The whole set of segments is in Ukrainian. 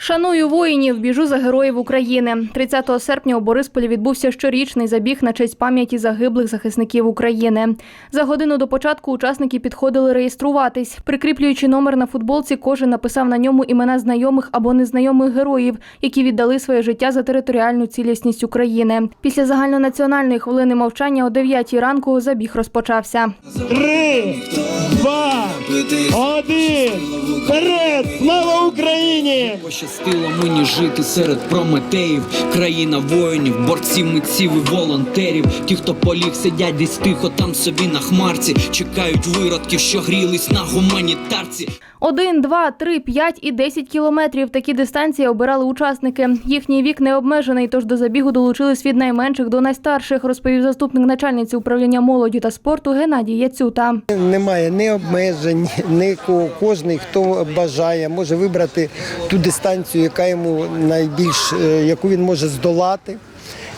Шаную воїнів, біжу за героїв України. 30 серпня у Борисполі відбувся щорічний забіг на честь пам'яті загиблих захисників України. За годину до початку учасники підходили реєструватись. Прикріплюючи номер на футболці, кожен написав на ньому імена знайомих або незнайомих героїв, які віддали своє життя за територіальну цілісність України. Після загальнонаціональної хвилини мовчання о 9 ранку забіг розпочався. Три, два, один, вперед! Слава Україні! Пощастило мені жити серед прометеїв, країна воїнів, борців, митців і волонтерів. Ті, хто поліг, сидять десь тихо там собі на хмарці, чекають виродків, що грілись на гуманітарці. Один, два, три, п'ять і 10 кілометрів. Такі дистанції обирали учасники. Їхній вік не обмежений, тож до забігу долучились від найменших до найстарших, розповів заступник начальниці управління молоді та спорту Геннадій Яцюта. Немає ні обмежень, нікого. Кожний, хто бажає, може вибрати ту дистанцію, яка йому найбільш, е, яку він може здолати.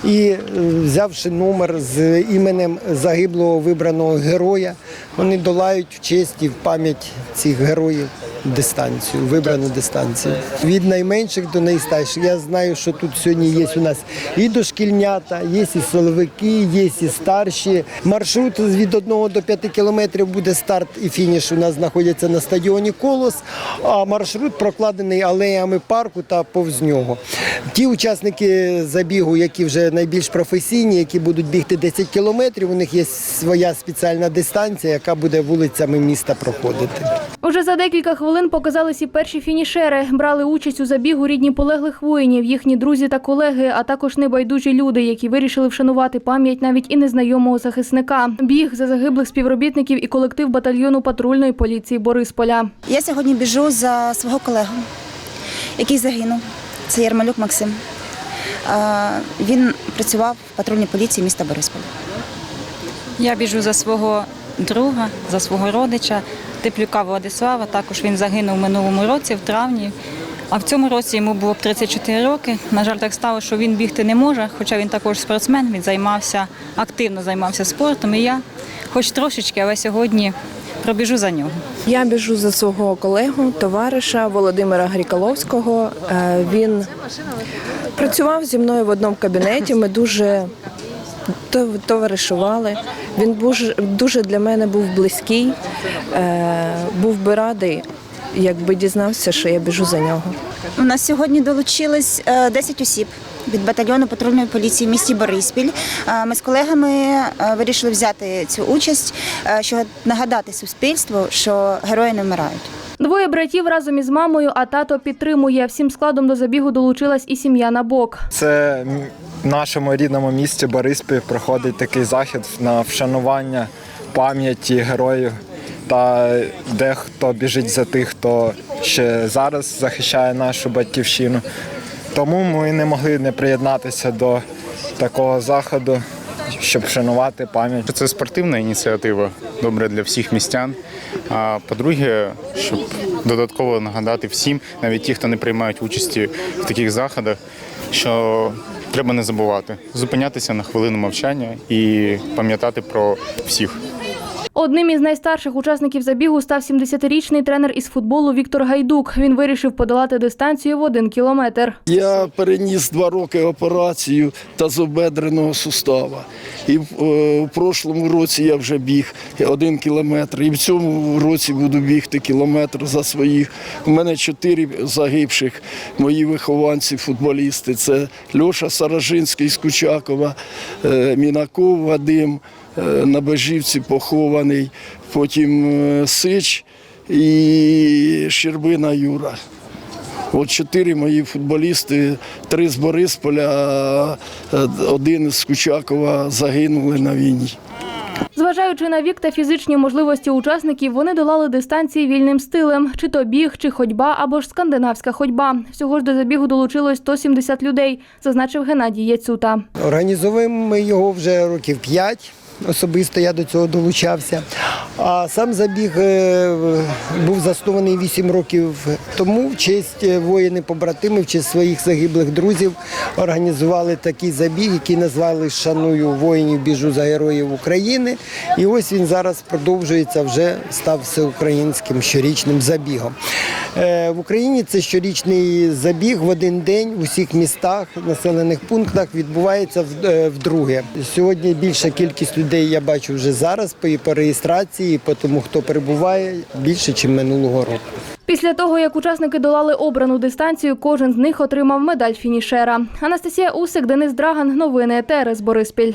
І е, взявши номер з іменем загиблого вибраного героя, вони долають в честь і в пам'ять цих героїв дистанцію, вибрану дистанцію. Від найменших до найстарших. Я знаю, що тут сьогодні є у нас і дошкільнята, є і силовики, є і старші. Маршрут від 1 до 5 кілометрів буде старт і фініш. У нас знаходяться на стадіоні Колос, а маршрут прокладений алеями парку та повз нього. Ті учасники забігу, які вже найбільш професійні, які будуть бігти 10 кілометрів, у них є своя спеціальна дистанція, яка буде вулицями міста проходити. Уже за декілька хвилин показались і перші фінішери. Брали участь у забігу рідні полеглих воїнів, їхні друзі та колеги, а також небайдужі люди, які вирішили вшанувати пам'ять навіть і незнайомого захисника. Біг за загиблих співробітників і колектив батальйону патрульної поліції Борисполя. Я сьогодні біжу за свого колегу, який загинув. Це Ярмалюк Максим. Він працював в патрульній поліції міста Борисполя. Я біжу за свого друга, за свого родича Теплюка Владислава. Також він загинув в минулому році, в травні. А в цьому році йому було 34 роки. На жаль, так стало, що він бігти не може, хоча він також спортсмен, він займався, активно займався спортом. І я, хоч трошечки, але сьогодні пробіжу за нього. Я біжу за свого колегу, товариша Володимира Гріколовського. Е, Він працював зі мною в одному кабінеті. Ми дуже товаришували. Він дуже для мене був близький, Е, був би радий, якби дізнався, що я біжу за нього. У нас сьогодні долучилось е, 10 осіб від батальйону патрульної поліції в місті Бориспіль. Е, Ми з колегами е, вирішили взяти цю участь, е, щоб нагадати суспільству, що герої не вмирають. Двоє братів разом із мамою, а тато підтримує. Всім складом до забігу долучилась і сім'я Набок. Це в нашому рідному місті Бориспіль проходить такий захід на вшанування пам'яті героїв. Та дехто біжить за тих, хто ще зараз захищає нашу батьківщину. Тому ми не могли не приєднатися до такого заходу, щоб вшанувати пам'ять. Це спортивна ініціатива, добре для всіх містян. А по-друге, щоб додатково нагадати всім, навіть ті, хто не приймають участі в таких заходах, що треба не забувати зупинятися на хвилину мовчання і пам'ятати про всіх. Одним із найстарших учасників забігу став 70-річний тренер із футболу Віктор Гайдук. Він вирішив подолати дистанцію в один кілометр. Я переніс два роки операцію тазобедреного сустава. І в, е, в прошлому році я вже біг один кілометр. І в цьому році буду бігти кілометр за своїх. У мене чотири загибших мої вихованці, футболісти. Це Льоша Саражинський з Кучакова, е, Мінаков Вадим, на Бежівці похований, потім е, Сич і Щербина Юра. От чотири мої футболісти, три з Борисполя, е, один з Кучакова загинули на війні. Зважаючи на вік та фізичні можливості учасників, вони долали дистанції вільним стилем: чи то біг, чи ходьба, або ж скандинавська ходьба. Всього ж до забігу долучилось 170 людей, зазначив Геннадій Яцюта. Організовуємо ми його вже років 5. Особисто я до цього долучався. А сам забіг е, був заснований 8 років тому. В честь е, воїни-побратими, в честь своїх загиблих друзів організували такий забіг, який назвали Шаную воїнів, біжу за героїв України. І ось він зараз продовжується, вже став всеукраїнським щорічним забігом. Е, В Україні це щорічний забіг в один день в усіх містах, населених пунктах відбувається вдруге. Сьогодні більша кількість людей я бачу вже зараз по реєстрації, і по тому, хто перебуває, більше, ніж минулого року. Після того, як учасники долали обрану дистанцію, кожен з них отримав медаль фінішера. Анастасія Усик, Денис Драган. Новини ТРС Бориспіль.